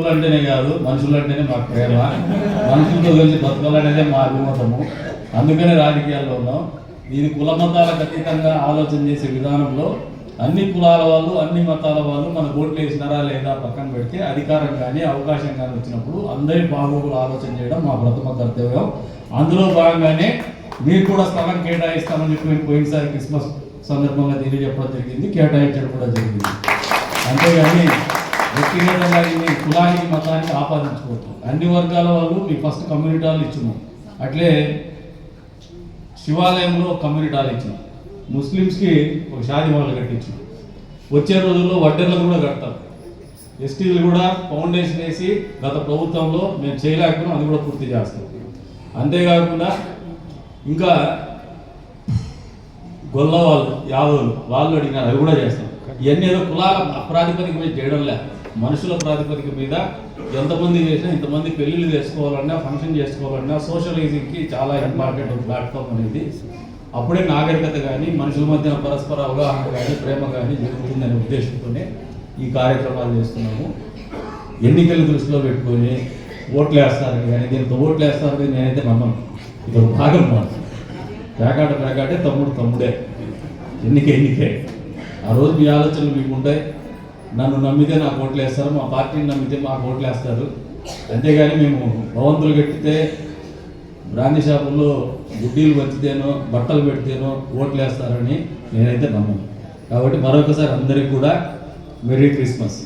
అంటేనే కాదు మనుషులు అంటేనే మాకు ప్రేమ. మనుషులతో కలిసి బతకాలనేదే మా అభిమతము. అందుకనే రాజకీయాల్లో ఉన్నాం. ఇది కుల మతాలకు అతీతంగా ఆలోచన చేసే విధానంలో అన్ని కులాల వాళ్ళు అన్ని మతాల వాళ్ళు మన ఓట్లు వేసినారా లేదా పక్కన పెడితే అధికారం కానీ అవకాశం కానీ వచ్చినప్పుడు అందరి బాగోగులు ఆలోచన చేయడం మా ప్రథమ కర్తవ్యం. అందులో భాగంగానే మీరు కూడా స్థలం కేటాయిస్తామని చెప్పి మేము పోయినసారి క్రిస్మస్ సందర్భంగా తెలియజెప్పడం జరిగింది కేటాయించడం కూడా జరిగింది. అంతేగాని వ్యక్తిగతంగా మీ కులానికి మతానికి ఆపాదించుకోవద్దు. అన్ని వర్గాల వాళ్ళు మీ ఫస్ట్ కమ్యూనిటీ హాల్ ఇచ్చినాం అట్లే శివాలయంలో కమ్యూనిటీ హాల్ ఇచ్చినాం ముస్లిమ్స్కి ఒక షాది వాళ్ళు కట్టించాం వచ్చే రోజుల్లో వడ్డర్లకు కూడా కడతాం ఎస్టీలు కూడా ఫౌండేషన్ వేసి గత ప్రభుత్వంలో మేము చేయలేకపోయినా అది కూడా పూర్తి చేస్తాం. అంతేకాకుండా ఇంకా గొల్ల వాళ్ళు యాదవులు వాళ్ళు అడిగినారు అవి కూడా చేస్తాం. ఇవన్నీ ఏదో కులాల ప్రాతిపదిక మీద చేయడం లే. మనుషుల ప్రాతిపదిక మీద ఎంతమంది చేసినా ఇంతమంది పెళ్ళిళ్ళు చేసుకోవాలన్నా ఫంక్షన్ చేసుకోవాలన్నా సోషలైజింగ్కి చాలా ఇంపార్టెంట్ ప్లాట్ఫామ్ అనేది. అప్పుడే నాగరికత కానీ మనుషుల మధ్య పరస్పర అవగాహన కానీ ప్రేమ కానీ జరుగుతుందనే ఉద్దేశంతోనే ఈ కార్యక్రమాలు చేస్తున్నాము. ఎన్నికలు దృష్టిలో పెట్టుకొని ఓట్లు వేస్తారని కానీ దీంతో ఓట్లు వేస్తారని నేనైతే నమ్మను. ఇది ఒక భాగం మాట పేకాట పేకాటే తమ్ముడు తమ్ముడే. ఎన్నిక ఎన్నికే. ఆ రోజు మీ ఆలోచనలు మీకు ఉంటాయి నన్ను నమ్మితే నాకు ఓట్లు వేస్తారు మా పార్టీని నమ్మితే మాకు ఓట్లు వేస్తారు అంతేగాని మేము భవంతులు కట్టితే బ్రాందీ షాపుల్లో గుడ్డీలు వచ్చితేనో బట్టలు పెడితేనో ఓట్లు వేస్తారని నేనైతే నమ్మను. కాబట్టి మరొకసారి అందరికీ కూడా మెరీ క్రిస్మస్.